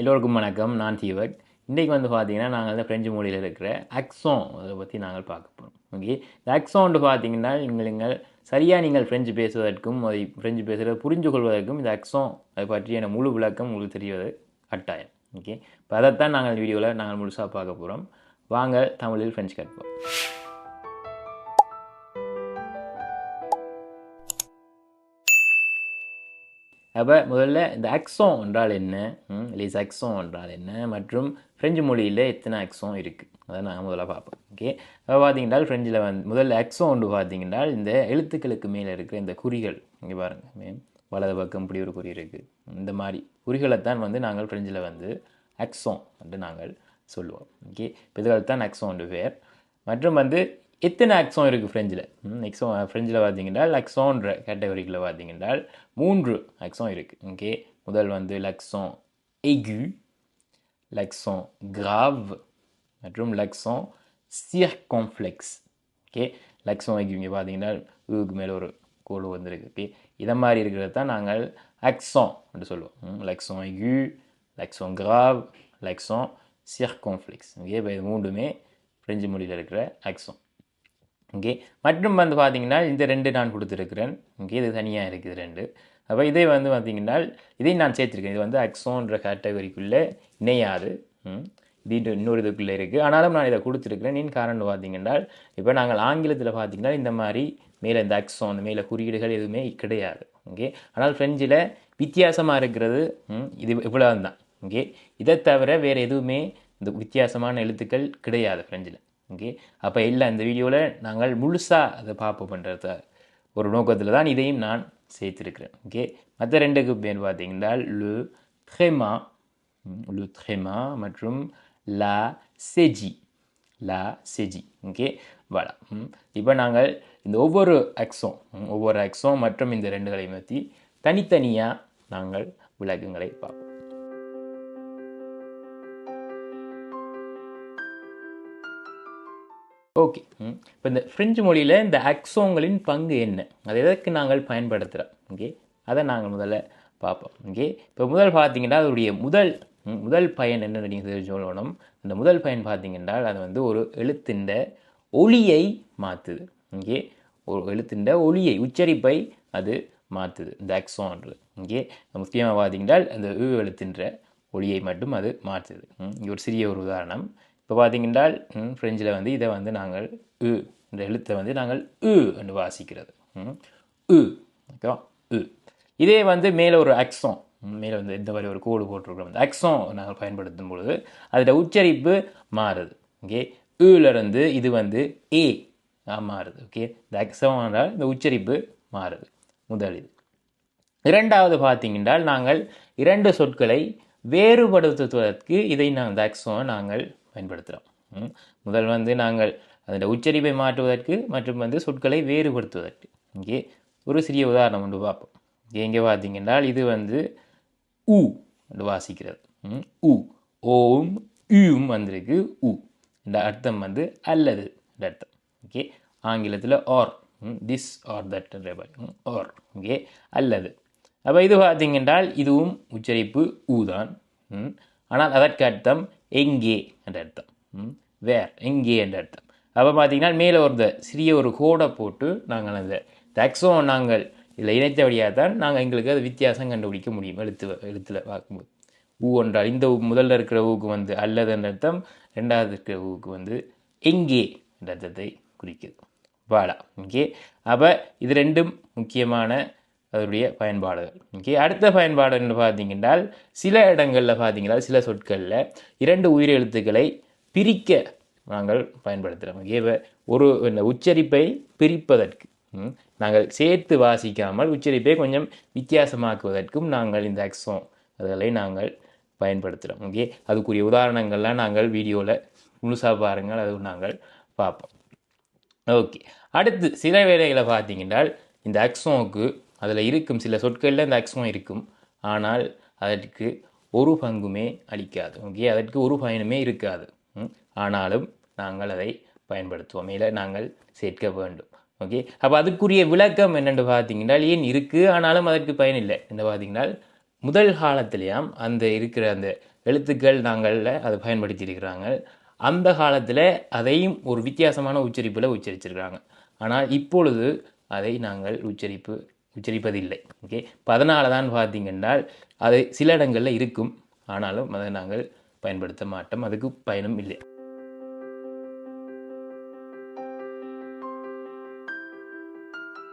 எல்லோருக்கும் வணக்கம். நான் தீவட் இன்றைக்கு வந்து பார்த்தீங்கன்னா நாங்கள் வந்து ஃப்ரெஞ்சு மொழியில் இருக்கிற அக்ஸோன் அதை பற்றி நாங்கள் பார்க்க போகிறோம் ஓகே இந்த அக்ஸோன்ட்டு பார்த்தீங்கன்னா நீங்கள் நீங்கள் சரியாக நீங்கள் ஃப்ரெஞ்சு பேசுவதற்கும் அதை ஃப்ரெஞ்சு பேசுகிறத புரிஞ்சு கொள்வதற்கும் இந்த அக்ஸோன் அதை பற்றியான முழு விளக்கம் உங்களுக்கு தெரிவது கட்டாயம். ஓகே இப்போ அதைத்தான் நாங்கள் வீடியோவில் நாங்கள் முழுசாக பார்க்க போகிறோம் வாங்க தமிழில் ஃப்ரெஞ்சு கற்போம். அப்போ முதல்ல இந்த அக்ஸோம் என்றால் என்ன? லீஸ் அக்ஸோன் என்றால் என்ன? மற்றும் ஃப்ரெஞ்சு மொழியில் எத்தனை அக்ஸோம் இருக்குது அதை நாங்கள் முதல்ல பார்ப்போம். ஓகே அப்போ பார்த்தீங்கன்னா ஃப்ரெஞ்சில் வந்து முதல்ல அக்ஸோன் பார்த்தீங்கன்னா இந்த எழுத்துக்களுக்கு மேலே இருக்கிற இந்த குறிகள் இங்கே பாருங்கள் வலது பக்கம் இப்படி ஒரு குறி இருக்குது இந்த மாதிரி குறிகளை தான் வந்து நாங்கள் ஃப்ரெஞ்சில் வந்து அக்ஸோம் என்று நாங்கள் சொல்லுவோம். ஓகே இப்போ இதுகள் தான் அக்ஸோன் பேர். மற்றும் வந்து எத்தனை அக்ஸோன் இருக்குது ஃப்ரெஞ்சில் எக்ஸோ ஃப்ரெஞ்சில் பார்த்தீங்கன்னா லக்ஸோன்ற கேட்டகரியில் பார்த்தீங்கன்னா மூன்று அக்ஸோன் இருக்குது ஓகே முதல் வந்து லக்ஸோன் எகு லக்ஸோன் கிராவ் மற்றும் லக்ஸோன் சியர்காம்ஃப்ளெக்ஸ் ஓகே லக்ஸோன் எகு இங்கே பார்த்தீங்கன்னா ஊக்கு மேலே ஒரு கோடு வந்திருக்கு. ஓகே இதை மாதிரி இருக்கிறது தான் நாங்கள் அக்ஸோன் என்று சொல்லுவோம். லக்ஸோன் எகு லக்ஸோன் கிராவ் லக்ஸோன் சியர்காம்ஃப்ளெக்ஸ் ஓகே இப்போ இது மூன்றுமே ஃப்ரெஞ்சு மொழியில் இருக்கிற அக்ஸோன் ஓகே மற்றும் வந்து பார்த்திங்கன்னா இந்த ரெண்டு நான் கொடுத்துருக்குறேன். ஓகே இது தனியாக இருக்குது ரெண்டு. அப்போ இதே வந்து பார்த்திங்கன்னா இதையும் நான் சேர்த்துருக்கேன். இது வந்து அக்ஸோன்ற கேட்டகரிக்குள்ளே இணையாது. இது இன்னொரு இதுக்குள்ளே இருக்குது ஆனாலும் நான் இதை கொடுத்துருக்குறேன். நீ காரணம் பார்த்தீங்கன்னா இப்போ நாங்கள் ஆங்கிலத்தில் பார்த்தீங்கன்னா இந்த மாதிரி மேலே இந்த அக்ஸோன் மேலே குறியீடுகள் எதுவுமே கிடையாது. ஓகே ஆனால் ஃப்ரெஞ்சில் வித்தியாசமாக இருக்கிறது. இது இவ்வளோ தான் ஓகே இதை தவிர வேறு எதுவுமே இந்த வித்தியாசமான எழுத்துக்கள் கிடையாது ஃப்ரெஞ்சில் ஓகே அப்போ இல்லை இந்த வீடியோவில் நாங்கள் முழுசாக அதை பார்ப்போம் பண்ணுறத ஒரு நோக்கத்தில் தான் இதையும் நான் சேர்த்துருக்கிறேன். ஓகே மற்ற ரெண்டுக்கு பேர் பார்த்தீங்கன்னா லு த்ரெமா லு த்ரெமா மற்றும் லா செஜி லா செஜி ஓகே வாடா இப்போ நாங்கள் இந்த ஒவ்வொரு அக்ஸோம் ஒவ்வொரு அக்ஸோம் மற்றும் இந்த ரெண்டுகளையும் பற்றி தனித்தனியாக நாங்கள் விளக்கங்களை பார்ப்போம். Okay hmm. இப்போ இந்த ஃப்ரெஞ்சு மொழியில் இந்த அக்ஸோங்களின் பங்கு என்ன? அது எதற்கு நாங்கள் பயன்படுத்துகிறோம் ஓகே அதை நாங்கள் முதல்ல பார்ப்போம். ஓகே இப்போ முதல் பார்த்தீங்கன்னா அதனுடைய முதல் முதல் பயன் என்னென்னு நீங்கள் சொல்லணும் அந்த முதல் பயன் பார்த்தீங்கன்றால் அது வந்து ஒரு எழுத்தின்ற ஒளியை மாற்றுது இங்கே ஒரு எழுத்தின்ற ஒளியை உச்சரிப்பை அது மாற்றுது இந்த அக்ஸோன்றது இங்கே முக்கியமாக பார்த்தீங்கன்னா அந்த எழுத்தின்ற ஒளியை மட்டும் அது மாற்றுது. இங்கே ஒரு சிறிய ஒரு உதாரணம். இப்போ பார்த்தீங்கன்றால் ஃப்ரெஞ்சில் வந்து இதை வந்து நாங்கள் உ இந்த எழுத்தை வந்து நாங்கள் உ என்று வாசிக்கிறது. உ ஓகேவா? உ இதே வந்து மேலே ஒரு அக்ஸோம் மேலே வந்து இந்த மாதிரி ஒரு கோடு போட்டிருக்கிறோம் இந்த அக்ஸோம் நாங்கள் பயன்படுத்தும் பொழுது அதில் உச்சரிப்பு மாறுது. ஓகே? இருந்து இது வந்து ஏ மாறுது. ஓகே? இந்த அக்ஸம் என்றால் இந்த உச்சரிப்பு மாறுது. முதல் இது இரண்டாவது பார்த்தீங்கன்றால் நாங்கள் இரண்டு சொற்களை வேறுபடுத்துவதற்கு இதை நாங்கள் இந்த அக்ஸோம் நாங்கள் பயன்படுத்துகிறோம் முதல் வந்து நாங்கள் அதோட உச்சரிப்பை மாற்றுவதற்கு மற்றும் வந்து சொற்களை வேறுபடுத்துவதற்கு. இங்கே ஒரு சிறிய உதாரணம் ஒன்று பார்ப்போம். எங்கே பார்த்தீங்கன்னா இது வந்து உ என்று வாசிக்கிறது. உ. ஓம் யூம் வந்திருக்கு. உ இந்த அர்த்தம் வந்து அல்லது அர்த்தம். ஓகே ஆங்கிலத்தில் are. This are that are okay அல்லது. அப்போ இது பார்த்தீங்கன்றால் இதுவும் உச்சரிப்பு ஊ தான். ஆனால் அதற்கு அர்த்தம் எங்கே என்ற அர்த்தம். வேர் எங்கே என்ற அர்த்தம். அப்போ பார்த்தீங்கன்னா மேலே ஒரு சிறிய ஒரு கோடை போட்டு நாங்கள் அந்த டாக்ஸோ நாங்கள் இதில் இணைத்தபடியாக தான் நாங்கள் எங்களுக்கு அது வித்தியாசம் கண்டுபிடிக்க முடியும் எழுத்து எழுத்தில் பார்க்கும்போது. ஊ என்றால் இந்த முதல்ல இருக்கிற ஊக்கு வந்து அல்லது என்ற அர்த்தம் ரெண்டாவது இருக்கிற ஊக்கு வந்து எங்கே என்ற அர்த்தத்தை குறிக்குது. வாடா ஓகே அப்போ இது ரெண்டும் முக்கியமான அதனுடைய பயன்பாடுகள் ஓகே அடுத்த பயன்பாடு என்று பார்த்தீங்கன்னா சில இடங்களில் பார்த்தீங்கன்னா சில சொற்களில் இரண்டு உயிரெழுத்துக்களை பிரிக்க நாங்கள் பயன்படுத்துகிறோம் ஓகே ஒரு இந்த உச்சரிப்பை பிரிப்பதற்கு நாங்கள் சேர்த்து வாசிக்காமல் உச்சரிப்பை கொஞ்சம் வித்தியாசமாக்குவதற்கும் நாங்கள் இந்த அக்ஸோம் அதுகளை நாங்கள் பயன்படுத்துகிறோம் ஓகே அதுக்குரிய உதாரணங்கள்லாம் நாங்கள் வீடியோவில் முழுசாக பாருங்கள் அது நாங்கள் பார்ப்போம். ஓகே அடுத்து சில வேலைகளை பார்த்தீங்கன்னா இந்த அக்ஸோவுக்கு அதில் இருக்கும் சில சொற்களில் இந்த அக்ஸம் இருக்கும். ஆனால் அதற்கு ஒரு பங்குமே அளிக்காது. ஓகே அதற்கு ஒரு பயனுமே இருக்காது. ஆனாலும் நாங்கள் அதை பயன்படுத்துவோம். இல்லை நாங்கள் சேர்க்க வேண்டும். ஓகே அப்போ அதுக்குரிய விளக்கம் என்னென்று பார்த்தீங்கன்னா ஏன் இருக்குது ஆனாலும் அதற்கு பயன் இல்லை. என்ன பார்த்தீங்கன்னா முதல் காலத்திலேயாம் அந்த இருக்கிற அந்த எழுத்துக்கள் நாங்களில் அதை பயன்படுத்தியிருக்கிறாங்க. அந்த காலத்தில் அதையும் ஒரு வித்தியாசமான உச்சரிப்பில் உச்சரிச்சிருக்கிறாங்க. ஆனால் இப்பொழுது அதை நாங்கள் உச்சரிப்பு உச்சரிப்பதில்லை. ஓகே இப்போ அதனால தான் பார்த்தீங்கன்னா அது சில இடங்களில் இருக்கும். ஆனாலும் அதை நாங்கள் பயன்படுத்த மாட்டோம். அதுக்கு பயனும் இல்லை.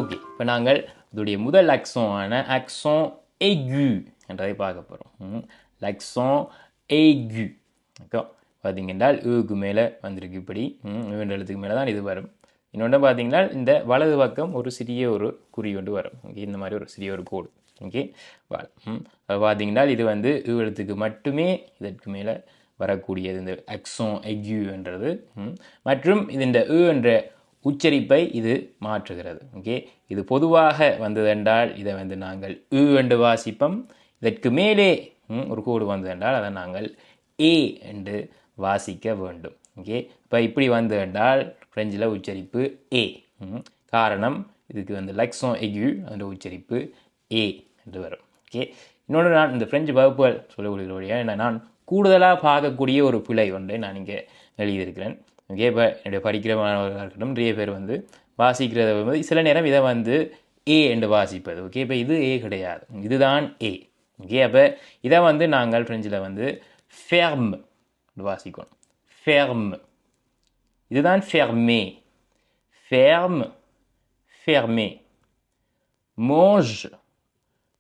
ஓகே இப்போ நாங்கள் இதோடைய முதல் அக்ஸோனான அக்ஸோன் ஏகு என்றதை பார்க்க போகிறோம் லக்ஸோன் ஏகு ஓகே பார்த்தீங்கன்னா ஏக்கு மேலே வந்திருக்கு இப்படி. ம், எழுத்துக்கு மேலே தான் இது வரும். இன்னொன்று பார்த்தீங்கன்னா இந்த வலது பக்கம் ஒரு சிறிய ஒரு குறி கொண்டு வரும். ஓகே இந்த மாதிரி ஒரு சிறிய ஒரு கோடு. ஓகே பார்த்தீங்கன்னா இது வந்து ஏ எழுத்துக்கு மட்டுமே இதற்கு மேலே வரக்கூடியது. இந்த அக்ஸோன் எக்யூ என்றது. ம். மற்றும் இது இந்த ஈ என்ற உச்சரிப்பை இது மாற்றுகிறது. ஓகே இது பொதுவாக வந்ததென்றால் இதை வந்து நாங்கள் ஈ என்று வாசிப்போம். இதற்கு மேலே ம், ஒரு கோடு வந்ததென்றால் அதை நாங்கள் ஏ என்று வாசிக்க வேண்டும். ஓகே இப்போ இப்படி வந்ததென்றால் ஃப்ரெஞ்சில் உச்சரிப்பு ஏ காரணம் இதுக்கு வந்து லக்ஸோன் எக்யூ அதோட உச்சரிப்பு ஏ என்று வரும். ஓகே இன்னொன்று நான் இந்த ஃப்ரெஞ்சு வகுப்புகள் சொல்லக்கூடிய வழியாக நான் கூடுதலாக பார்க்கக்கூடிய ஒரு பிழை ஒன்றை நான் இங்கே எழுதியிருக்கிறேன். ஓகே இப்போ என்னுடைய படிக்கிற மாணவர்களாக இருக்கட்டும் நிறைய பேர் வந்து வாசிக்கிறத வந்து சில நேரம் இதை வந்து ஏ என்று வாசிப்பது. ஓகே இப்போ இது ஏ கிடையாது. இதுதான் ஏ ஓகே அப்போ இதை வந்து நாங்கள் ஃப்ரெஞ்சில் வந்து ஃபெர்ம் வாசிக்கணும் ஃபெர்ம் இதுதான் ஃபெர்மே ஃபெர்ம் ஃபெர்மே mange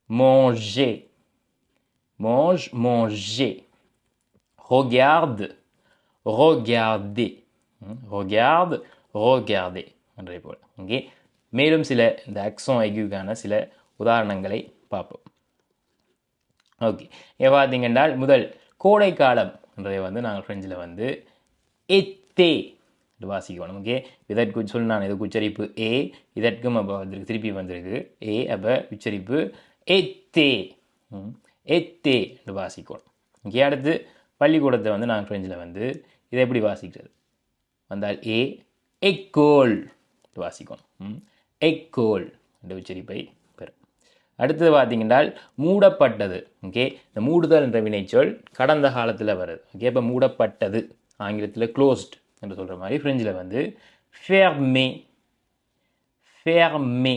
manger. Mange manger. Regarde regarder ம், regarde regarder என்றே போல் இங்கே மேலும் சில இந்த அக்ஸோன் ஐக்யூக்கான சில உதாரணங்களை பார்ப்போம் ஓகே இங்கே பார்த்தீங்கன்னா முதல் கோடை காலம் என்றதை வந்து நாங்கள் ஃப்ரெஞ்சில் வந்து எத்தே என்று வாசிக்கணும் ஓகே இதற்கு சொல் நான் இதுக்கு உச்சரிப்பு? ஏ இதற்கும் அப்போ வந்திருக்கு திருப்பி வந்திருக்கு. ஏ அப்போ உச்சரிப்பு ஏ தே ஏ தே என்று வாசிக்கணும் இங்கே அடுத்து பள்ளிக்கூடத்தை வந்து நாங்கள் ஃப்ரெஞ்சில் வந்து இதை எப்படி வாசிக்கிறது? வந்தால் ஏ எக்கோல் என்று வாசிக்கணும் ம், எக்கோல் என்ற உச்சரிப்பை பெறும். அடுத்தது பார்த்தீங்கன்னா மூடப்பட்டது. ஓகே இந்த மூடுதல் என்ற வினைச்சொல் கடந்த காலத்தில் வருது. ஓகே இப்போ மூடப்பட்டது. ஆங்கிலத்தில் க்ளோஸ்ட் என்று சொல்கிற மாதிரி ஃப்ரெஞ்சில் வந்து ஃபேர்மே ஃபேர்மே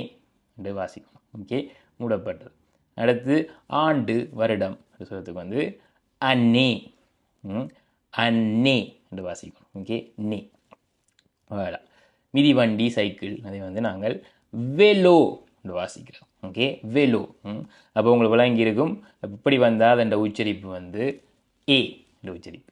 என்று வாசிக்கணும். ஓகே மூடப்பட்டது. அடுத்து ஆண்டு வருடம் என்று சொல்கிறதுக்கு வந்து அன்னே. அன்னே என்று வாசிக்கணும். ஓகே நே. வேலை மிதிவண்டி சைக்கிள் அதை வந்து நாங்கள் வெலோ என்று வாசிக்கிறோம். ஓகே வெலோ அப்போ உங்களுக்கு விளங்கி இருக்கும் இப்படி வந்தால் அதன் உச்சரிப்பு வந்து ஏ என்ற உச்சரிப்பு.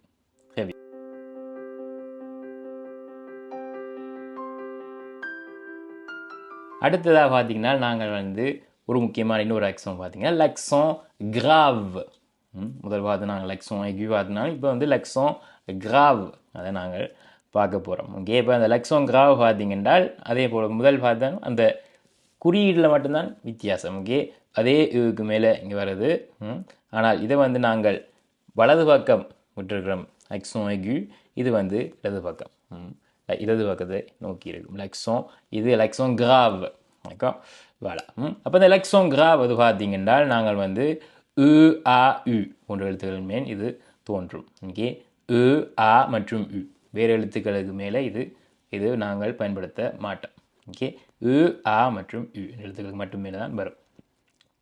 அடுத்ததாக பார்த்தீங்கன்னா நாங்கள் வந்து ஒரு முக்கியமான இன்னொரு அக்ஸம் பார்த்தீங்கன்னா லக்ஸோன் கிராவ் முதல் பார்த்து நாங்கள் லக்ஸோன் எக்யூ பார்த்தினாலும் இப்போ வந்து லக்ஸோன் கிராவ் அதை நாங்கள் பார்க்க போகிறோம் ஓகே இப்போ அந்த லக்ஸோன் கிராவ் பார்த்தீங்கன்றால் அதே போல் முதல் பார்த்தாலும் அந்த குறியீடில் மட்டும்தான் வித்தியாசம் ஓகே அதே இதுக்கு மேலே இங்கே வருது ம். ஆனால் இதை வந்து நாங்கள் வலது பக்கம் விட்டுருக்கிறோம் லக்ஸோன் எக்யூ இது வந்து இடது பக்கம் ம். இடது பக்கத்தை நோக்கி இருக்கும் லெக்ஸோ இது லக்ஸோன் கிராவ் ஓகே வாழா அப்போ இந்த லக்ஸோன் கிராவ் அது பார்த்தீங்கன்னா நாங்கள் வந்து உ ஆ உ போன்ற எழுத்துக்கள் மேல் இது தோன்றும் இங்கே உ ஆ மற்றும் உ வேறு எழுத்துக்களுக்கு மேலே இது இது நாங்கள் பயன்படுத்த மாட்டோம் ஓகே உ ஆ மற்றும் உ எழுத்துக்களுக்கு மட்டும் மேலே தான் வரும்.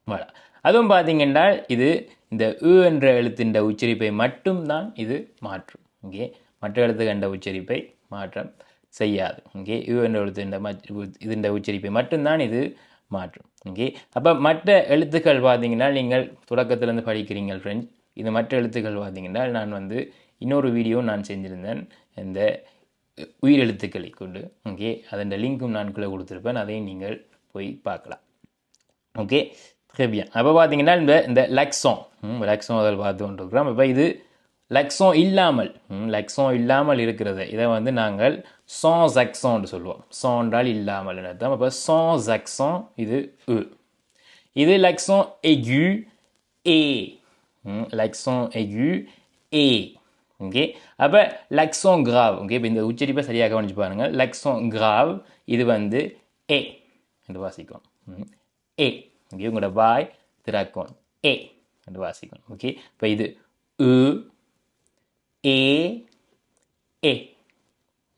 Voilà. அதுவும் பார்த்தீங்கன்னா இது இந்த உ என்ற எழுத்தின் உச்சரிப்பை மட்டும்தான் இது மாற்றும் இங்கே மற்ற எழுத்து கண்ட உச்சரிப்பை மாற்றம் செய்யாது. இங்கே யூ என்ற இந்த இதன் உச்சரிப்பை மட்டும்தான் இது மாற்றும். ஓகே அப்போ மற்ற எழுத்துக்கள் பார்த்தீங்கன்னா நீங்கள் தொடக்கத்திலேருந்து படிக்கிறீங்க ஃப்ரெண்ட்ஸ் இது மற்ற எழுத்துக்கள் பார்த்தீங்கன்னா நான் வந்து இன்னொரு வீடியோ நான் செஞ்சுருந்தேன். இந்த உயிரெழுத்துக்களை கொண்டு. ஓகே அதன் லிங்க்கும் நான் கீழே கொடுத்துருப்பேன். அதையும் நீங்கள் போய் பார்க்கலாம். ஓகே ஹெபியா அப்போ பார்த்தீங்கன்னா இந்த இந்த லக்ஸோம் லக்ஸோம் அதில் பார்த்து கொண்டிருக்கிறோம். இப்போ இது லக்ஸம் இல்லாமல் ம், லக்ஸோம் இல்லாமல் இருக்கிறது. இதை வந்து நாங்கள் சா ஜக்ஸோன்னு சொல்லுவோம். சான்றால் இல்லாமல் அர்த்தம். அப்போ சா அக்ஸோம் இது உ இது லக்ஸோம் எகு ஏ லக்ஸம் எகு ஏ ஓகே அப்போ லக்ஸோம் கிராவ் ஓகே இப்போ இந்த உச்சரிப்பை சரியாக கவனிச்சு பாருங்கள் லக்ஸோம் கிராவ் இது வந்து ஏ என்று வாசிக்கும். ம். ஏ ஓகே உங்களோட வாய் திறக்கணும் ஏ என்று வாசிக்கும். ஓகே இப்போ இது உ ஏ ஏ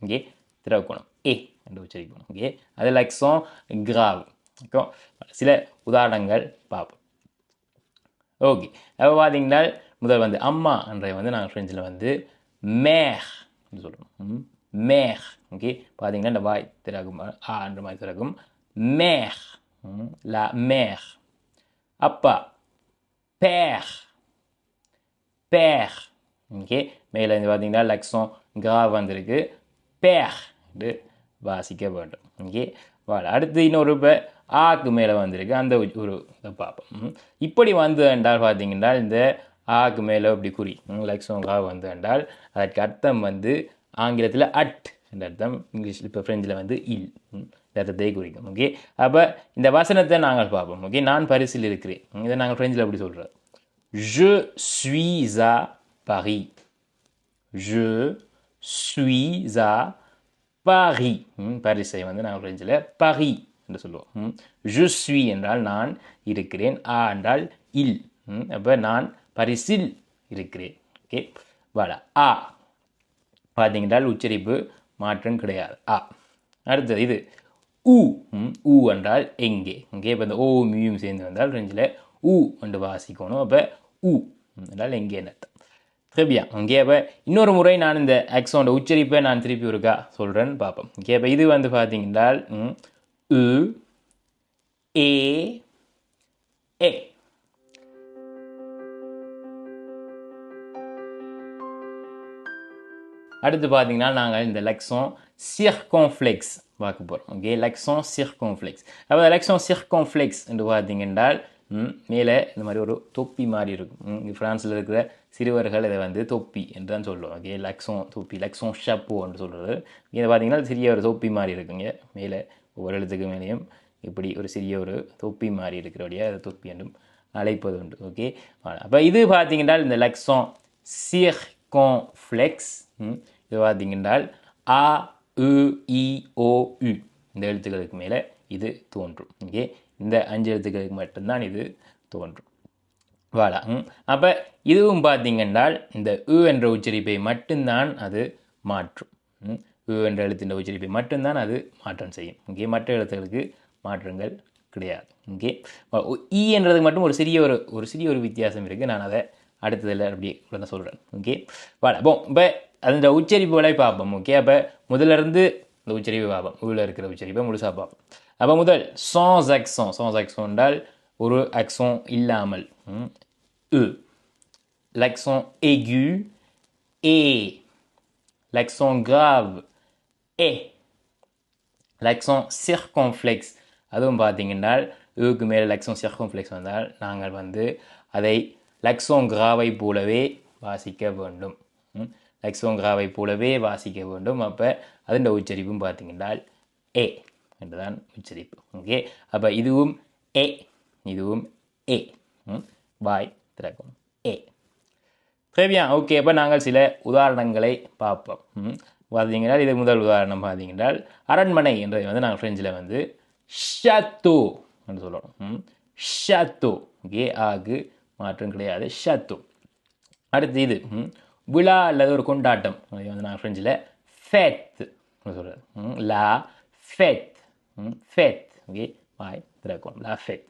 ஓகே திறக்கணும் ஏ என்று உச்சரிக்கணும் ஓகே அது லக்ஸம் கிராவ் ஓகே சில உதாரணங்கள் பார்ப்போம். ஓகே அப்போ பார்த்தீங்கன்னா முதல் வந்து அம்மா என்ற வந்து நாங்கள் ஃப்ரெஞ்சில் வந்து மேஹ் சொல்லணும் மேஹ் ஓகே பார்த்தீங்கன்னா இந்த வாய் திறக்கும் ஆ என்ற மாதிரி திறக்கும். மேஹ் லா மேஹ் அப்பா பேஹ் பேஹ் ஓகே மேலே வந்து பார்த்தீங்கன்னா லக்ஸம் கா வந்திருக்கு. பேர் என்று வாசிக்க வேண்டும் ஓகே வாழ அடுத்து இன்னொரு இப்போ ஆக்கு மேலே வந்திருக்கு. அந்த ஒரு- இதை பார்ப்போம். இப்படி வந்து என்றால் பார்த்தீங்கன்னா இந்த ஆக்கு மேலே இப்படி குறி லக்ஸம் கா வந்து என்றால் அதற்கு அர்த்தம் வந்து ஆங்கிலத்தில் அட் என்ற அர்த்தம். இங்கிலீஷில் இப்போ ஃப்ரெஞ்சில் வந்து இல் இந்த அர்த்தத்தை குறிக்கும். ஓகே அப்போ இந்த வசனத்தை நாங்கள் பார்ப்போம். ஓகே நான் பரிசில் இருக்கிறேன். இதை நாங்கள் ஃப்ரெஞ்சில் எப்படி சொல்கிறோம் ஜு ஸ்வீஸா Paris. Je suis à Paris. Hmm, ம், பரிசை வந்து நாங்கள் ஃப்ரெஞ்சில் பரி என்று சொல்லுவோம். ம். Je suis என்றால் நான் இருக்கிறேன். ஆ என்றால் இல் hmm, அப்போ நான் பரிசில் இருக்கிறேன். ஓகே வாடா ஆ. பார்த்தீங்கன்றால் உச்சரிப்பு மாற்றம் கிடையாது. ஆ. அடுத்தது இது ஊ ம், ஊ என்றால் எங்கே? இங்கே இப்போ இந்த ஓ மியும் சேர்ந்து வந்தால் ஃப்ரெஞ்சில் ஊ என்று வாசிக்கணும். அப்போ ஊ என்றால் எங்கே? அர்த்தம் சரியா இங்கே அப்போ இன்னொரு முறை நான் இந்த ஆக்சோண்ட உச்சரிப்பை நான் திருப்பி ஒருக்கா சொல்கிறேன்னு பார்ப்போம். இங்கே இது வந்து பார்த்தீங்கன்னால் ம், உ ஏ ஏ. அடுத்து பார்த்தீங்கன்னா நாங்கள் இந்த லெக்ஸோன் சிர்கோன்ஃப்ளெக்ஸ் பார்க்க போகிறோம் ஓகே லெக்ஸோன் சிர்கோன்ஃப்ளெக்ஸ் அப்போ லெக்ஸோன் சிர்கோன்ஃப்ளெக்ஸ் என்று பார்த்தீங்கன்றால் மேலே இந்த மாதிரி ஒரு தொப்பி மாதிரி இருக்கும். ஃப்ரான்ஸில் இருக்கிற சிறுவர்கள் இதை வந்து தொப்பி என்று தான் சொல்லுவோம். ஓகே லெக்ஸோன் தொப்பி லெக்ஸோன் ஷப்போ என்று சொல்கிறது இதை பார்த்தீங்கன்னா சிறிய ஒரு தொப்பி மாதிரி இருக்குங்க. மேலே ஒவ்வொரு எழுத்துக்கு மேலேயும் இப்படி ஒரு சிறிய ஒரு தொப்பி மாதிரி இருக்கிறபடியாக அதை தொப்பி என்றும் அழைப்பது உண்டு. ஓகே அப்போ இது பார்த்தீங்கன்னா இந்த லெக்ஸோன் சிர்கோன்ஃப்ளெக்ஸ் ஃப்ளெக்ஸ் இது பார்த்தீங்கன்றால் ஆ இ ஓ இந்த எழுத்துக்களுக்கு மேலே இது தோன்றும். ஓகே இந்த அஞ்சு எழுத்துக்களுக்கு மட்டும்தான் இது தோன்றும். வாழா ம். அப்போ இதுவும் பார்த்தீங்கன்றால் இந்த உ என்ற உச்சரிப்பை மட்டும்தான் அது மாற்றும். உ என்ற எழுத்தின் உச்சரிப்பை மட்டும்தான் அது மாற்றம் செய்யும். ஓகே மற்ற எழுத்துக்களுக்கு மாற்றங்கள் கிடையாது. ஓகே இ என்றதுக்கு மட்டும் ஒரு சிறிய ஒரு ஒரு சிறிய ஒரு வித்தியாசம் இருக்குது நான் அதை அடுத்ததில் அப்படி உடனே சொல்கிறேன் ஓகே வாடா. போ இப்போ அந்த உச்சரிப்புகளை பார்ப்போம். ஓகே. அப்போ முதல்ல இருந்து இந்த உச்சரிப்பை பார்ப்போம். உள்ள இருக்கிற உச்சரிப்பை முழுசாக பார்ப்போம். அப்போ முதல் சான்ஸ் அக்ஸோன் சான்ஸ் அக்ஸோன் என்றால் ஒரு அக்ஸோன் இல்லாமல் ம், E. L'accent aigu et. L'accent grave est. L'accent circonflexe அதுவும் பார்த்தீங்கன்னா இதுக்கு மேலே லக்ஸோன் சிர்கோன்ஃப்ளெக்ஸ் வந்தால் நாங்கள் வந்து அதை லக்ஸோம் கிராவை போலவே வாசிக்க வேண்டும் ம், கிராவை போலவே வாசிக்க வேண்டும் அப்போ அதன் உச்சரிப்பும் பார்த்தீங்கன்னா ஏ e. என்றுதான் உச்சரிப்பு. ஓகே? அப்போ இதுவும் ஏ இதுவும் ஏ. ம், வாய் திறக்கும். ஏ. சரியா ஓகே. அப்போ நாங்கள் சில உதாரணங்களை பார்ப்போம். ம், பார்த்தீங்கன்னா இது முதல் உதாரணம் பார்த்தீங்கன்னா அரண்மனை என்றதை வந்து நாங்கள் ஃப்ரெஞ்சில் வந்து ஷத்தோ என்று சொல்லணும் ம், ஷத்தோ ஓகே? ஆகு மாற்றம் கிடையாது. ஷத்தோ அடுத்து இது ம், விழா அல்லது ஒரு கொண்டாட்டம். அதை வந்து நாங்கள் ஃப்ரெஞ்சில் ஃபேத் சொல்கிறது லா ஃபேத் ஃபேத் ஓகே வாய் திறக்கும் லா ஃபேத்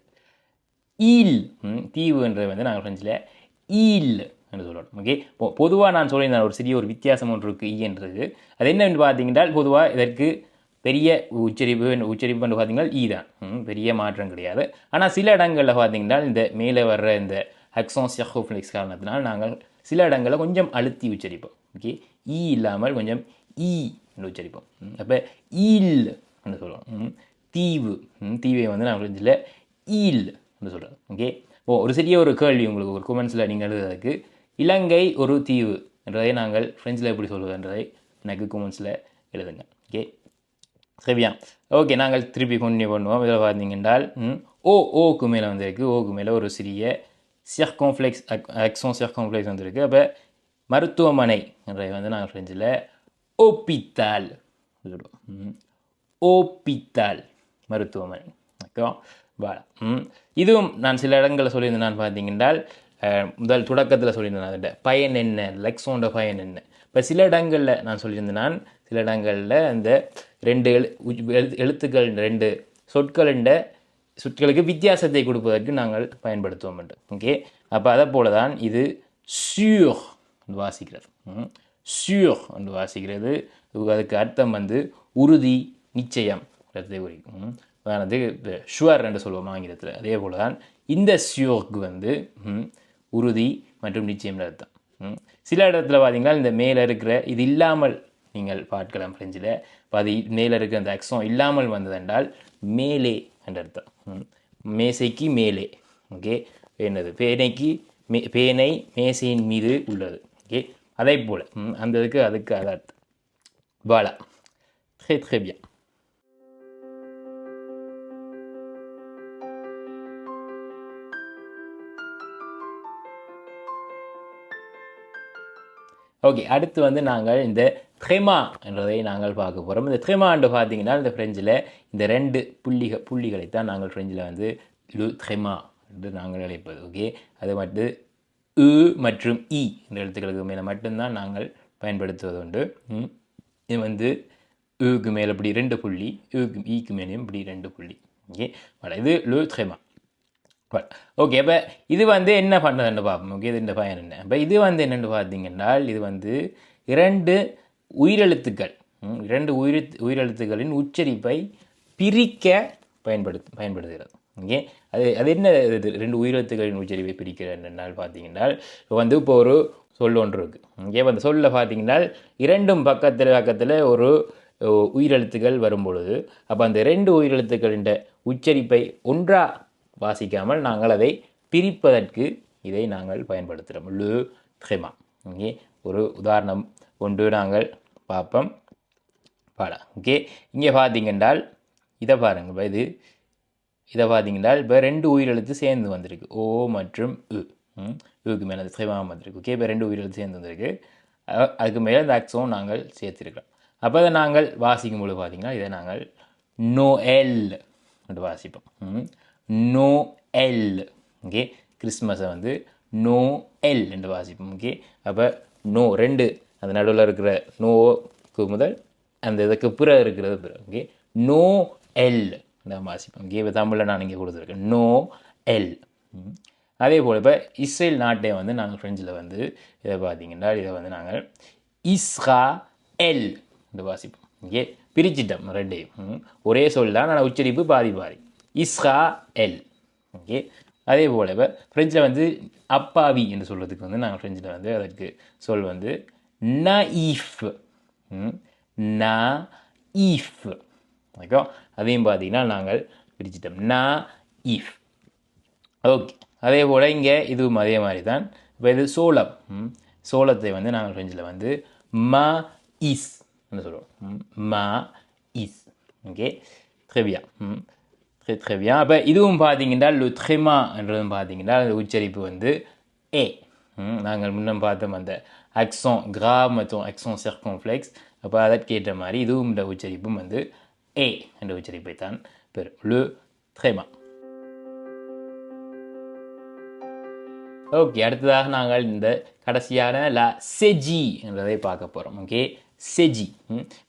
ஈல் ம், தீவுன்றது வந்து நாங்கள் ஃப்ரெஞ்சில் ஈல் என்று சொல்லணும் ஓகே இப்போ பொதுவாக நான் சொல்லியிருந்தேன் ஒரு சிறிய ஒரு வித்தியாசம் ஒன்று இருக்குது ஈன்றது e அது என்னென்று பார்த்தீங்கன்னா பொதுவாக இதற்கு பெரிய உச்சரிப்பு உச்சரிப்பு என்று பார்த்தீங்கன்னா ஈ e தான். ம், பெரிய மாற்றம் கிடையாது. ஆனால் சில இடங்களில் பார்த்தீங்கன்னா இந்த மேலே வர்ற இந்த ஹக்ஸோன் செஹோஃப்ளெக்ஸ் காரணத்தினால் நாங்கள் சில இடங்களில் கொஞ்சம் அழுத்தி உச்சரிப்போம் ஓகே ஈ e இல்லாமல் கொஞ்சம் ஈ என்று உச்சரிப்போம் அப்போ ஈல் என்று சொல்லுவோம். ம், தீவு. தீவை வந்து நான் ஃப்ரெஞ்சில் ஈல் என்று சொல்கிறேன் ஓகே? ஓ ஒரு சிறிய ஒரு கேள்வி உங்களுக்கு ஒரு குமெண்ட்ஸில் நீங்கள் எழுதுறதுக்கு. இலங்கை ஒரு தீவு என்றதை நாங்கள் ஃப்ரெஞ்சில் எப்படி சொல்வதுன்றதை எனக்கு குமெண்ட்ஸில் எழுதுங்க. ஓகே? சரியா? ஓகே நாங்கள் திருப்பி கொண்டு பண்ணுவோம். இதில் பார்த்தீங்கன்றால் ஓ ஓக்கு மேலே வந்திருக்கு. ஓக்கு மேலே ஒரு சிறிய சிர்கோன்ஃப்ளெக்ஸ் அக்ஸோன் சிர்கோன்ஃப்ளெக்ஸ் வந்திருக்கு. அப்போ மருத்துவமனை என்றதை வந்து நாங்கள் ஃப்ரெஞ்சில் ஓப்பித்தால் சொல்லுவோம். ம். மருத்துவமனை. ஓகேவா வாழ இதுவும் நான் சில இடங்களில் சொல்லியிருந்தேன். நான் பார்த்தீங்கன்றால் முதல் தொடக்கத்தில் சொல்லியிருந்தேன் அதோட பயன் என்ன? லெக்ஸோண்ட பயன் என்ன? இப்போ சில இடங்களில் நான் சொல்லியிருந்தேன். நான் சில இடங்களில் அந்த ரெண்டு எழு எழுத்து- எழுத்துக்கள் ரெண்டு சொற்களின் சொற்களுக்கு வித்தியாசத்தை கொடுப்பதற்கு நாங்கள் பயன்படுத்துவோம் என்று. ஓகே? அப்போ அதை போல தான் இது சியூர் என்று வாசிக்கிறது. சியூர் என்று வாசிக்கிறது. அதுக்கு அர்த்தம் வந்து உறுதி நிச்சயம். இடத்தை குறிக்கும் ம். உதாரணத்துக்கு ஷுவர் என்று சொல்லுவோம் ஆங்கிலத்தில். அதே போல தான் இந்த ஷியோக்கு வந்து உறுதி மற்றும் நிச்சயம் அர்த்தம் சில இடத்துல பார்த்தீங்கன்னா இந்த மேலே இருக்கிற இது இல்லாமல் நீங்கள் பார்க்கலாம் ஃப்ரெஞ்சில் இப்போ அது மேலே இருக்கிற அந்த அக்ஸம் இல்லாமல் வந்ததென்றால் மேலே என்ற அர்த்தம். ம். மேசைக்கு மேலே. ஓகே? என்னது? பேனைக்கு மே பேனை மேசையின் மீது உள்ளது. ஓகே? அதே போல். ம், அந்த இதுக்கு அதுக்கு அது பாலா voilà ஹெபியா ஓகே அடுத்து வந்து நாங்கள் இந்த த்ரெமா என்றதை நாங்கள் பார்க்க போகிறோம் இந்த த்ரெமான்னு பார்த்தீங்கன்னா இந்த ஃப்ரெஞ்சில் இந்த ரெண்டு புள்ளிக புள்ளிகளை தான் நாங்கள் ஃப்ரெஞ்சில் வந்து லு த்ரெமா என்று நாங்கள் அழைப்பது. ஓகே அது மட்டும் உ மற்றும் இ என்ற எழுத்துக்களுக்கு மேலே மட்டும்தான் நாங்கள் பயன்படுத்துவது உண்டு. இது வந்து உக்கு மேலே இப்படி ரெண்டு புள்ளி உக்கு ஈக்கு மேலேயும் இப்படி ரெண்டு புள்ளி. ஓகே இது லு த்ரெமா ஓகே இப்போ இது வந்து என்ன பண்ணதுன்னு பார்ப்போம். ஓகே இது இந்த பயன் என்ன? இப்போ இது வந்து என்னென்னு பார்த்தீங்கன்னா இது வந்து இரண்டு உயிரெழுத்துக்கள். இரண்டு உயிர் உயிரெழுத்துக்களின் உச்சரிப்பை பிரிக்க பயன்படுத்து பயன்படுத்துகிறது. ஓகே அது அது என்ன இது ரெண்டு உயிரெழுத்துக்களின் உச்சரிப்பை பிரிக்கிறதுனால் பார்த்தீங்கன்னா இப்போ வந்து இப்போ ஒரு சொல் ஒன்று இருக்குது ஓகே இப்போ அந்த சொல்ல பார்த்தீங்கன்னா இரண்டும் பக்கத்தில் பக்கத்தில் ஒரு ஓ, உயிரெழுத்துக்கள் வரும்பொழுது அப்போ அந்த ரெண்டு உயிரெழுத்துக்களின் உச்சரிப்பை ஒன்றாக வாசிக்காமல் நாங்கள் அதை பிரிப்பதற்கு இதை நாங்கள் பயன்படுத்துகிறோம். லு த்ரெமா இங்கே ஒரு உதாரணம் ஒன்று நாங்கள் பார்ப்போம். பாடா. ஓகே இங்கே பார்த்தீங்கன்றால் இதை பாருங்க இது இதை பார்த்தீங்கன்றால் இப்போ ரெண்டு உயிரெழுத்து சேர்ந்து வந்திருக்கு. ஓ மற்றும் உ ம், மேலே அந்த வந்திருக்கு. ஓகே இப்போ ரெண்டு உயிரெழுத்து சேர்ந்து வந்திருக்கு. அதுக்கு மேலே இந்த அக்ஸும் நாங்கள் சேர்த்துருக்கிறோம். அப்போ அதை நாங்கள் வாசிக்கும் பொழுது பார்த்தீங்கன்னா இதை நாங்கள் நோ எல் என்று வாசிப்போம். ம், நோ எல் ஓகே கிறிஸ்மஸை வந்து நோ எல் என்று வாசிப்போம் ஓகே அப்போ நோ ரெண்டு அந்த நடுவில் இருக்கிற நோக்கு முதல் அந்த இதுக்கு பிற இருக்கிறது பிற ஓகே நோ எல் நான் வாசிப்போம் ஓகே இப்போ தமிழில் நான் இங்கே கொடுத்துருக்கேன் நோ எல் அதே போல் இப்போ இஸ்ரேல் நாட்டை வந்து நாங்கள் ஃப்ரெஞ்சில் வந்து இதை பார்த்தீங்கன்னா இதை வந்து நாங்கள் இஸ்ரா எல் என்று வாசிப்போம் ஓகே பிரிச்சிட்டோம் ரெண்டையும் ம். ஒரே சொல் தான் ஆனால் உச்சரிப்பு பாதி பாதி. Israel okay? அதே போல் இப்போ ஃப்ரெஞ்சில் வந்து அப்பாவி என்று சொல்கிறதுக்கு வந்து நாங்கள் ஃப்ரெஞ்சில் வந்து அதற்கு சொல் வந்து நஈஃப் ந ஈஃப் ஓகே? அதையும் பார்த்தீங்கன்னா நாங்கள் பிரிச்சிட்டோம். ந ஈஃப் ஓகே. அதே போல் இங்கே இதுவும் அதே மாதிரி தான் இப்போ இது சோளம். ம். சோளத்தை வந்து நாங்கள் ஃப்ரெஞ்சில் வந்து ம இஸ் சொல்லுவோம். ம். ம இஸ் ஓகே ட்ரெவியா ம் ட்ரெ அப்போ இதுவும் பார்த்தீங்கன்னா லுத்ரிமா என்றதும் பார்த்தீங்கன்னா அந்த உச்சரிப்பு வந்து ஏ நாங்கள் முன்னம் பார்த்தோம் அந்த அக்ஸோன் கிரா மற்றும் அக்ஸோன் செர்கோம்ஃப்ளெக்ஸ் அப்போ அதற்கேற்ற மாதிரி இதுவும் இந்த உச்சரிப்பும் வந்து ஏ என்ற உச்சரிப்பை தான் பெறும். லு த்ரேமா ஓகே அடுத்ததாக நாங்கள் இந்த கடைசியான ல செஜி என்றதை பார்க்க போகிறோம் ஓகே செஜி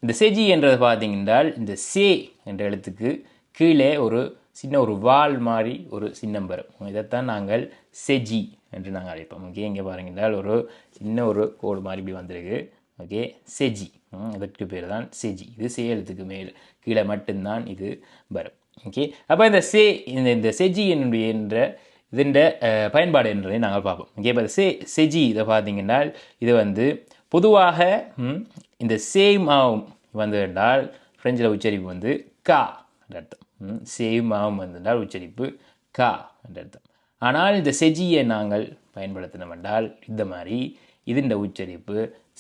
இந்த செஜி என்றதை பார்த்தீங்கன்னா இந்த சே என்ற எழுத்துக்கு கீழே ஒரு சின்ன ஒரு வால் மாதிரி ஒரு சின்னம் வரும். இதைத்தான் நாங்கள் செஜி என்று நாங்கள் அழைப்போம். ஓகே இங்கே பாருங்க. என்றால் ஒரு சின்ன ஒரு கோடு மாதிரி இப்படி வந்திருக்கு. ஓகே செஜி. இதற்கு பேர் தான் செஜி. இது சே எழுத்துக்கு மேல் கீழே மட்டும்தான் இது வரும். ஓகே அப்போ இந்த சே இந்த இந்த செஜி என்னுடைய என்ற இதன் பயன்பாடு என்றதை நாங்கள் பார்ப்போம். ஓகே இப்போ சே செஜி இதை பார்த்தீங்கன்னா இது வந்து பொதுவாக இந்த சேம் ஆகும். வந்து என்றால் ஃப்ரெஞ்சில் உச்சரிப்பு வந்து கா என்ற அர்த்தம். ம், ஆகும் வந்தால் உச்சரிப்பு கா என்ற அர்த்தம். ஆனால் இந்த செஜியை நாங்கள் பயன்படுத்தினோம் என்றால் இந்த மாதிரி இதன் உச்சரிப்பு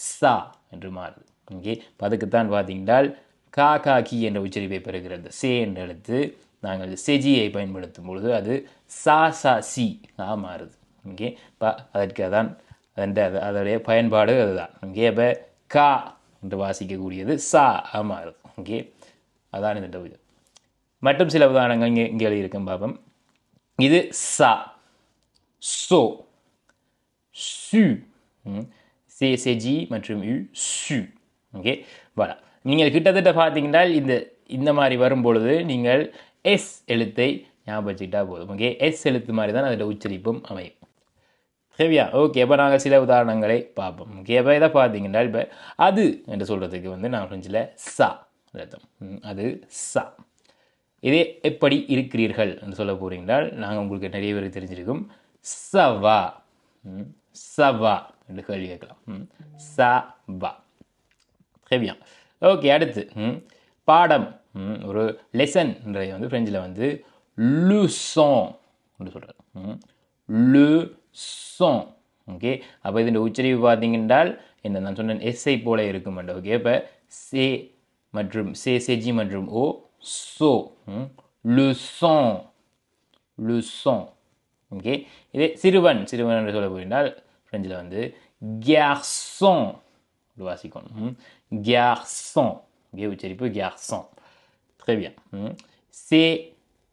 சா என்று மாறுது. ஓகே இப்போ அதுக்குத்தான் பார்த்தீங்கன்னா கா கா கி என்ற உச்சரிப்பை பெறுகிறது. சே என்ற எழுத்து நாங்கள் செஜியை பயன்படுத்தும் பொழுது அது சா சா சி ஆ மாறுது. ஓகே இப்போ அதற்கு அதான் அதன் அதோடைய பயன்பாடு அதுதான். ஓகே இப்போ கா என்று வாசிக்கக்கூடியது சா ஆ மாறுது. ஓகே அதான் இந்த இது மற்றும் சில உதாரணங்கள் இங்கே இங்கே எழுதியிருக்கும் பாபம். இது சா சோ சு சேசேஜி மற்றும் யு சு. ஓகே வட. நீங்கள் கிட்டத்தட்ட பார்த்தீங்கன்னா இந்த இந்த மாதிரி வரும் பொழுது நீங்கள் எஸ் எழுத்தை ஞாபகம் வச்சுக்கிட்டா போதும். ஓகே எஸ் எழுத்து மாதிரி தான் அதோட உச்சரிப்பும் அமையும். சரியா ஓகே அப்போ நாங்கள் சில உதாரணங்களை பார்ப்போம். ஓகே அப்போ இதை பார்த்தீங்கன்னா இப்போ அது என்று சொல்கிறதுக்கு வந்து நான் ஃப்ரெஞ்சில் சா அர்த்தம். அது சா. இதே எப்படி இருக்கிறீர்கள் என்று சொல்ல போகிறீங்களால் நாங்கள் உங்களுக்கு நிறைய பேருக்கு தெரிஞ்சிருக்கும். சவா. ம், சவா என்று கேள்வி கேட்கலாம். ம், சவா. ஹெவியா ஓகே அடுத்து ம், பாடம். ம், ஒரு லெசன்ன்றது வந்து ஃப்ரெஞ்சில் வந்து லுசோன் என்று சொல்கிறார் லுசோன் ஓகே அப்போ இதன் உச்சரிவு பார்த்தீங்கன்றால் என்ன நான் சொன்னேன் எஸ்ஐ போல இருக்கும் ஓகே இப்போ சே மற்றும் சே செஜி மற்றும் ஓ சோ லுசோன் லுசோன் ஓகே இதே சிறுவன் சிறுவன் என்று சொல்ல போயிருந்தால் ஃப்ரெஞ்சில் வந்து garçon அப்படி வாசிக்கணும் garçon ஓகே உச்சரிப்பு garçon. Très bien ம். சே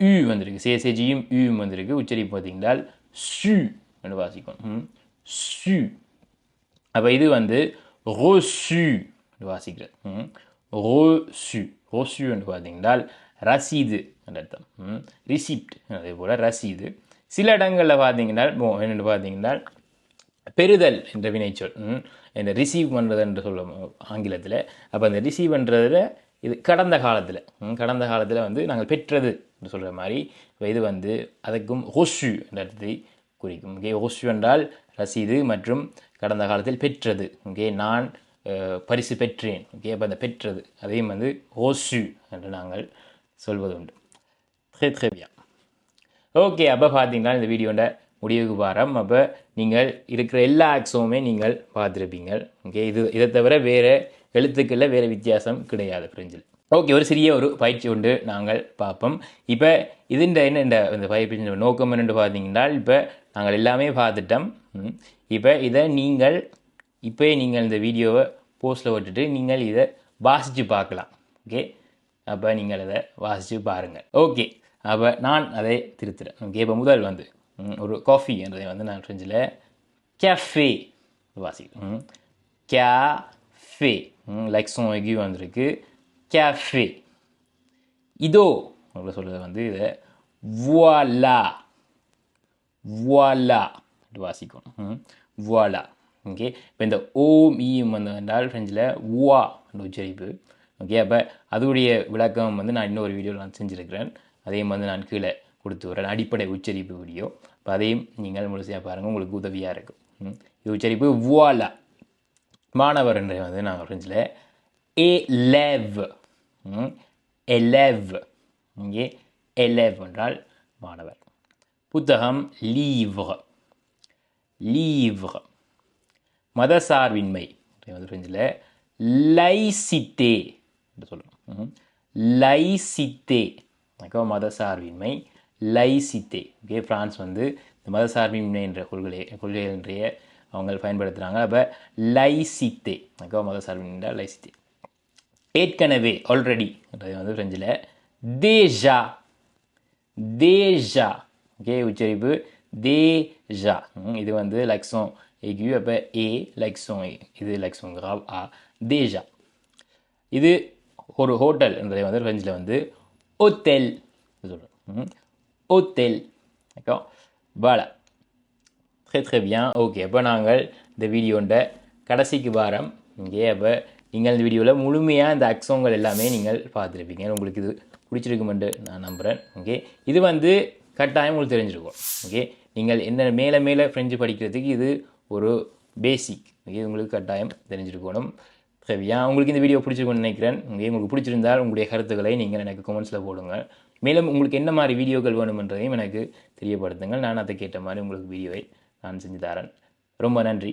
u வந்திருக்கு சே சேஜியும் யும் வந்திருக்கு உச்சரிப்பு பார்த்தீங்கன்னா சு என்று வாசிக்கணும் ம். சு அப்போ இது வந்து ரோசு வாசிக்கிறது ம். ரோசு ரோசு என்று பார்த்தீங்கன்னா ரசீது என்ற அர்த்தம் ரிசிப்ட் அதே போல் ரசீது சில இடங்களில் பார்த்தீங்கன்னா என்னென்னு பார்த்தீங்கன்னா பெறுதல் என்ற வினைச்சொல் ம். இந்த ரிசீவ் பண்ணுறது என்று சொல்லும் ஆங்கிலத்தில். அப்போ அந்த ரிசீவ் பண்ணுறதுல இது கடந்த காலத்தில். Hmm. கடந்த காலத்தில் வந்து நாங்கள் பெற்றது என்று சொல்கிற மாதிரி இது வந்து அதுக்கும் ஹொஷு என்ற அர்த்தத்தை குறிக்கும். ஓகே ஹொஷு என்றால் ரசீது மற்றும் கடந்த காலத்தில் பெற்றது. ஓகே நான் பரிசு பெற்றேன். ஓகே அப்போ அந்த பெற்றது அதையும் வந்து ஓசு என்று நாங்கள் சொல்வது உண்டு ஹெத்ஹெவியா ஓகே அப்போ பார்த்தீங்கன்னா இந்த வீடியோட முடிவுக்கு வாரம் அப்போ நீங்கள் இருக்கிற எல்லா ஆக்ஸுமே நீங்கள் பார்த்துருப்பீங்க. ஓகே இது இதை தவிர வேறு எழுத்துக்களில் வேறு வித்தியாசம் கிடையாது ஃப்ரெஞ்சில் ஓகே ஒரு சிறிய ஒரு பயிற்சி உண்டு நாங்கள் பார்ப்போம். இப்போ இதுண்ட என்ன இந்த பயிற்சி நோக்கம் என்னென்று பார்த்தீங்கன்னா இப்போ நாங்கள் எல்லாமே பார்த்துட்டோம். ம். இப்போ இதை நீங்கள் இப்போயே நீங்கள் இந்த வீடியோவை போஸ்ட்டில் விட்டுட்டு நீங்கள் இதை வாசித்து பார்க்கலாம். ஓகே அப்போ நீங்கள் அதை வாசித்து பாருங்கள். ஓகே அப்போ நான் அதை திருத்துறேன். ஓகே இப்போ முதல் வந்து ஒரு காஃபி என்றதை வந்து நான் ஃப்ரெஞ்சில் கேஃபே வாசிக்கிறேன். கேஃபே லெக்ஸும் எக்யூ வந்திருக்கு. கேஃபே இதோ அப்படி சொல்கிறது வந்து இதை voila. Voila. வாசிக்கணும். ம். ஓகே இப்போ இந்த ஓம் ஈம் வந்து என்றால் ஃப்ரெஞ்சில் வா என்ற உச்சரிப்பு. ஓகே அப்போ அதோடைய விளக்கம் வந்து நான் இன்னொரு வீடியோவில் நான் செஞ்சுருக்கிறேன். அதையும் வந்து நான் கீழே கொடுத்து வரேன் அடிப்படை உச்சரிப்பு வீடியோ இப்போ அதையும் நீங்கள் முழுசையாக பாருங்கள் உங்களுக்கு உதவியாக இருக்கும். ம். இது உச்சரிப்பு வுவாலா மாணவர் என்ற வந்து நாங்கள் ஃப்ரெஞ்சில் லெவ் ம். லெவ் இங்கே élève என்றால் மாணவர். புத்தகம் லீவ்re லீவ்re மதசார்பின்மை. இது வந்து ஃப்ரெஞ்சில் லைசித்தே என்று சொல்லணும் லைசித்தே ஓகே மதசார்பின்மை லைசித்தே ஓகே பிரான்ஸ் வந்து இந்த மதசார்பின்மை என்ற கொள்கை கொள்கை அவங்க பயன்படுத்துகிறாங்க அப்போ லைசித்தே ஓகே மதசார்பின்மை லைசித்தே ஏற்கனவே ஆல்ரெடி வந்து ஃப்ரெஞ்சில் தேஜா தேஜா ஓகே உச்சரிப்பு. தேஜா இது வந்து லக்ஸோன் aigu, அப்போ ஏ லக்ஸோன் ஏ இது லக்ஸோன் கிராப் ஆ தேஜா இது ஒரு ஹோட்டல் என்பதை வந்து ஃப்ரெஞ்சில் வந்து ஒத்தெல் சொல்கிறோம் ஒத்தெல் ஓகே வாழா très ஓகே அப்போ நாங்கள் இந்த வீடியோண்ட கடைசிக்கு வாரம் இங்கே அப்போ நீங்கள் இந்த வீடியோவில் முழுமையாக இந்த அக்ஸோங்கள் எல்லாமே நீங்கள் பார்த்துருப்பீங்க. உங்களுக்கு இது பிடிச்சிருக்குமென்று நான் நம்புகிறேன் ஓகே இது வந்து கட்டாயம் உங்களுக்கு தெரிஞ்சிருக்கும். ஓகே நீங்கள் என்ன மேலே மேலே ஃப்ரெஞ்சு படிக்கிறதுக்கு இது ஒரு பேசிக் ஓகே உங்களுக்கு கட்டாயம் தெரிஞ்சிருக்கணும். சரியா உங்களுக்கு இந்த வீடியோ பிடிச்சிருக்கும்னு நினைக்கிறேன். ஓகே உங்களுக்கு பிடிச்சிருந்தால் உங்களுடைய கருத்துக்களை நீங்கள் எனக்கு கமெண்ட்ஸில் போடுங்க மேலும் உங்களுக்கு என்ன மாதிரி வீடியோக்கள் வேணுமென்றதையும் எனக்கு தெரியப்படுத்துங்கள். நான் அதை கேட்ட மாதிரி உங்களுக்கு வீடியோவை நான் செஞ்சு தரேன். ரொம்ப நன்றி.